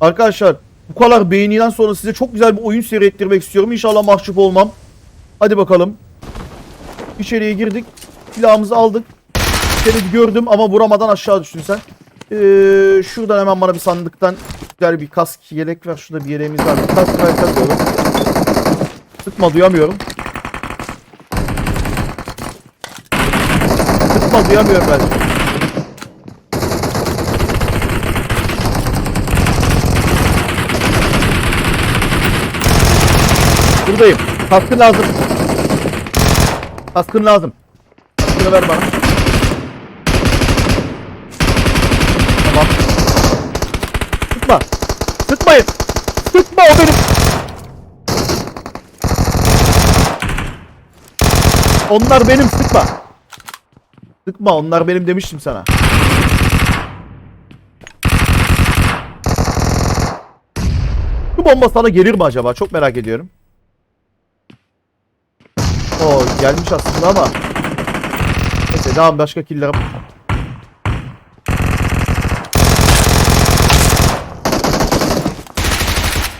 Arkadaşlar bu kadar beğeniden sonra size çok güzel bir oyun seyrettirmek istiyorum. İnşallah mahcup olmam. Hadi bakalım. İçeriye girdik. Silahımızı aldık. Seni gördüm ama vuramadan aşağı düştün sen. Ee, şuradan hemen bana bir sandıktan güzel bir kask yelek ver. Şurada bir yeleğimiz var. Kask ver takıyorum. Sıkma duyamıyorum. Sıkma duyamıyorum ben. Buradayım. Kaskın lazım. Kaskın lazım. Kaskını ver bana. Tamam. Sıkma. Sıkmayın. Sıkma o benim. Onlar benim sıkma. Sıkma onlar benim demiştim sana. Bu bomba sana gelir mi acaba? Çok merak ediyorum. Oo gelmiş aslında ama. Neyse daha başka killerim.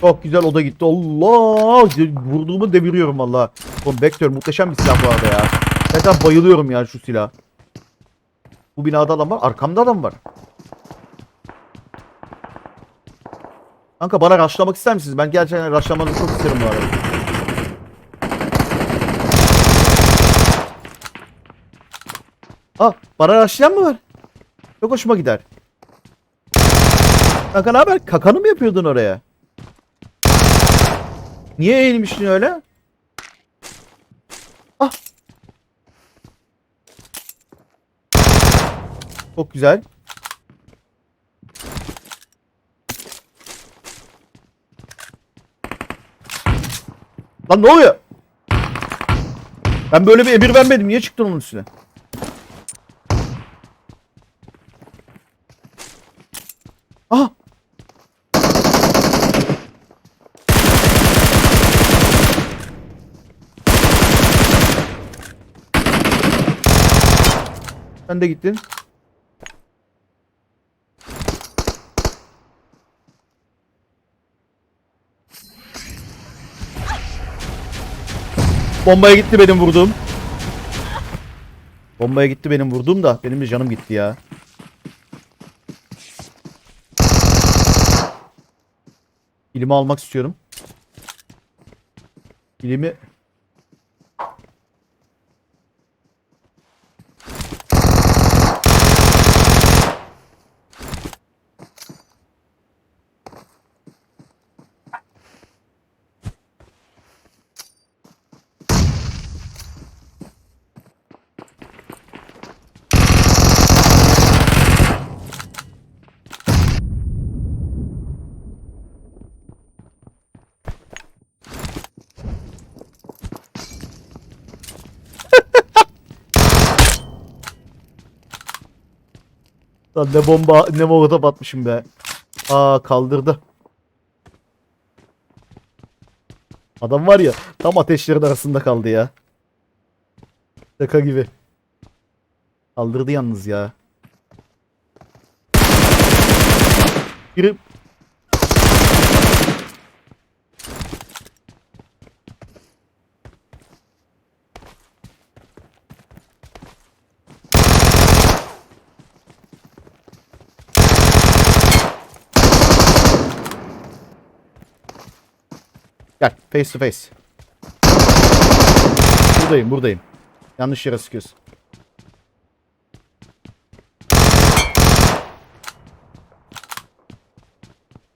Çok güzel o da gitti. Allah! Vurduğumu deviriyorum valla. Oğlum Vektör muhteşem bir silah bu arada ya. Gerçekten bayılıyorum ya şu silah. Bu binada adam var. Arkamda adam var. Kanka bana rushlamak ister misiniz? Ben gerçekten rushlamanızı çok isterim bu arada. Ah bana rushlayan mı var? Çok hoşuma gider. Kanka ne haber? Kakanı mı yapıyordun oraya? Niye eğilmiştin öyle? Ah. Çok güzel. Lan ne oluyor? Ben böyle bir emir vermedim. Niye çıktın onun üstüne? Sen de gittin. Bombaya gitti benim vurduğum. Bombaya gitti benim vurduğum da benim de canım gitti ya. Bilimi almak istiyorum. Bilimi Lan ne bomba ne molotof atmışım be. Aa kaldırdı. Adam var ya tam ateşlerin arasında kaldı ya. Şaka gibi. Kaldırdı yalnız ya. Biri face to face. Buradayım buradayım. Yanlış yere sıkıyorsun.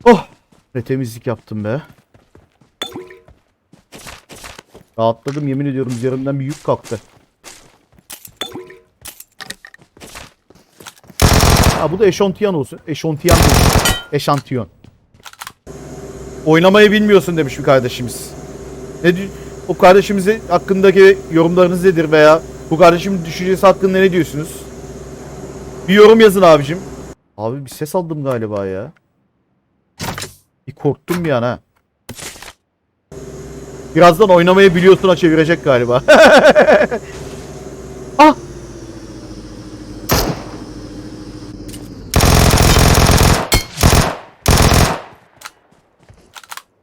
Oh! Ne temizlik yaptım be. Rahatladım yemin ediyorum üzerimden bir yük kalktı. Ha bu da eşantiyon olsun. Eşantiyon. Eşantiyon. Oynamayı bilmiyorsun demiş bir kardeşimiz. Ne o kardeşimize hakkındaki yorumlarınız nedir veya bu kardeşimin düşüncesi hakkında ne diyorsunuz? Bir yorum yazın abicim. Abi bir ses aldım galiba ya. Bir korktum bir an ha. Birazdan oynamayı biliyorsun'a çevirecek galiba.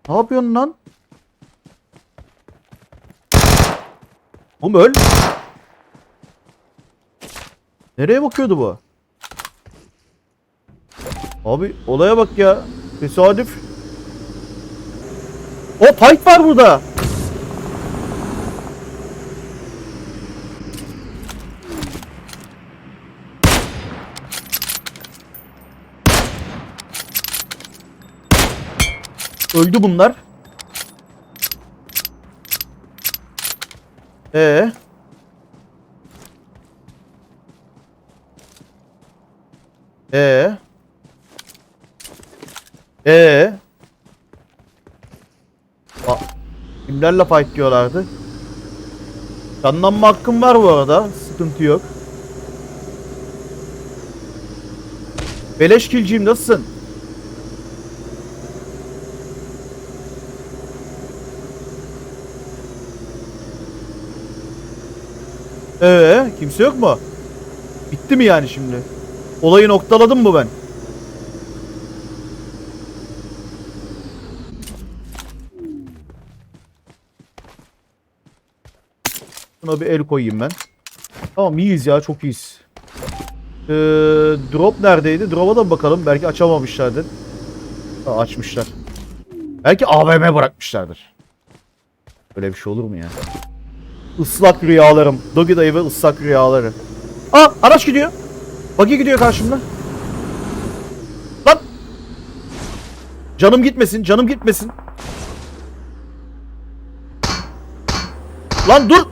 Ne yapıyorsun lan? Oğlum öl. Nereye bakıyordu bu? Abi olaya bak ya. Tesadüf. O fight var burada. Öldü bunlar. Ee. Ee. Ee. Aa, kimlerle fight diyorlardı? Canlanma hakkım var bu arada. Sıkıntı yok. Beleş kilciyim nasılsın? Ee, kimse yok mu? Bitti mi yani şimdi? Olayı noktaladım mı ben? Buna bir el koyayım ben. Tamam iyiyiz ya çok iyiyiz. Ee, drop neredeydi? Drop'a da bakalım. Belki açamamışlardır. Ha, açmışlar. Belki AVM bırakmışlardır. Böyle bir şey olur mu ya? Islak rüyalarım. Dogi dayı ve ıslak rüyaları. Aa araç gidiyor. Buggy gidiyor karşımda. Lan. Canım gitmesin. Canım gitmesin. Lan dur.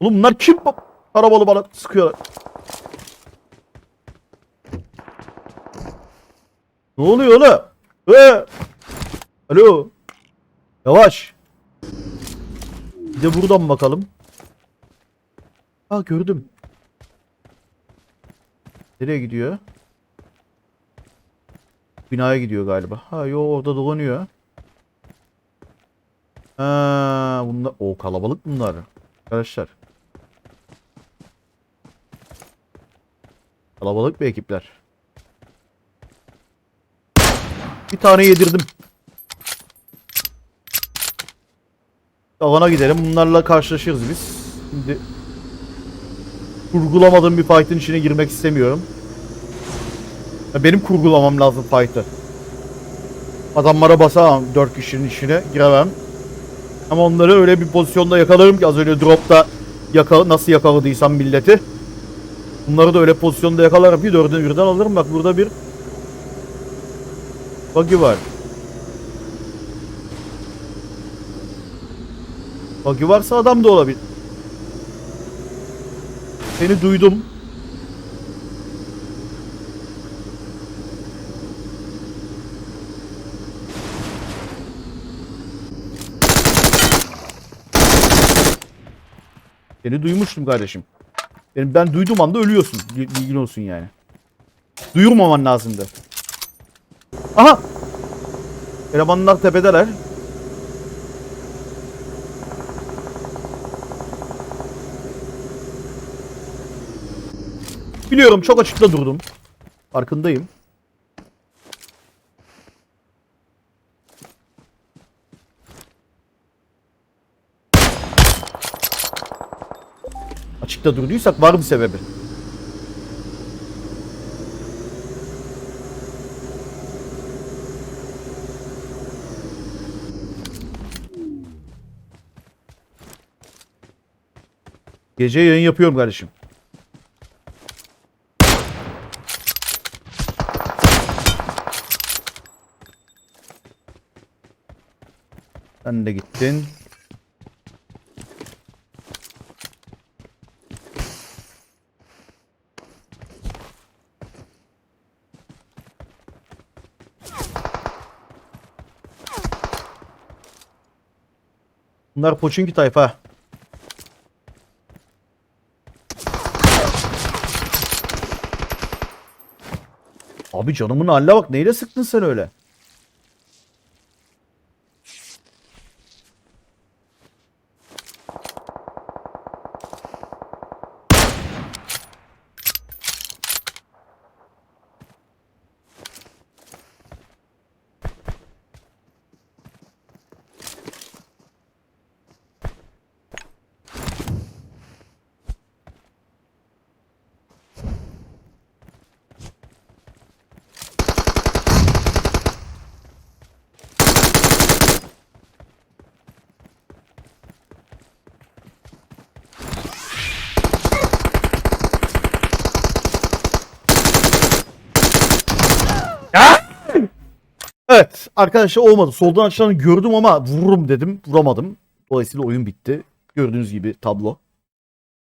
Oğlum bunlar kim? Arabalı bana sıkıyorlar. Ne oluyor oğlum? Ee? Alo. Yavaş. Bir de buradan bakalım. Ha gördüm. Nereye gidiyor? Binaya gidiyor galiba. Ha yo orada dolanıyor. Ha bunlar o kalabalık bunlar. Arkadaşlar. Kalabalık bir ekipler. Bir tane yedirdim. Alana gidelim. Bunlarla karşılaşırız biz. Şimdi kurgulamadığım bir fight'ın içine girmek istemiyorum. Benim kurgulamam lazım fight'ı. Adamlara basamam 4 kişinin içine giremem. Ama onları öyle bir pozisyonda yakalarım ki az önce dropta yaka nasıl yakaladıysam milleti. Bunları da öyle pozisyonda yakalarım ki dördünü birden alırım. Bak burada bir buggy var. Buggy varsa adam da olabilir. Seni duydum. Seni duymuştum kardeşim. Benim ben duyduğum anda ölüyorsun. Bil- Bilgin olsun yani. Duyurmaman lazımdı. Aha! Elemanlar tepedeler. Biliyorum çok açıkta durdum. Farkındayım. Açıkta durduysak var bir sebebi. Gece yayın yapıyorum kardeşim. Sen de gittin. Bunlar Poçinki tayfa. Abi canımın haline bak. Neyle sıktın sen öyle? Evet arkadaşlar olmadı. Soldan açılanı gördüm ama vururum dedim. Vuramadım. Dolayısıyla oyun bitti. Gördüğünüz gibi tablo.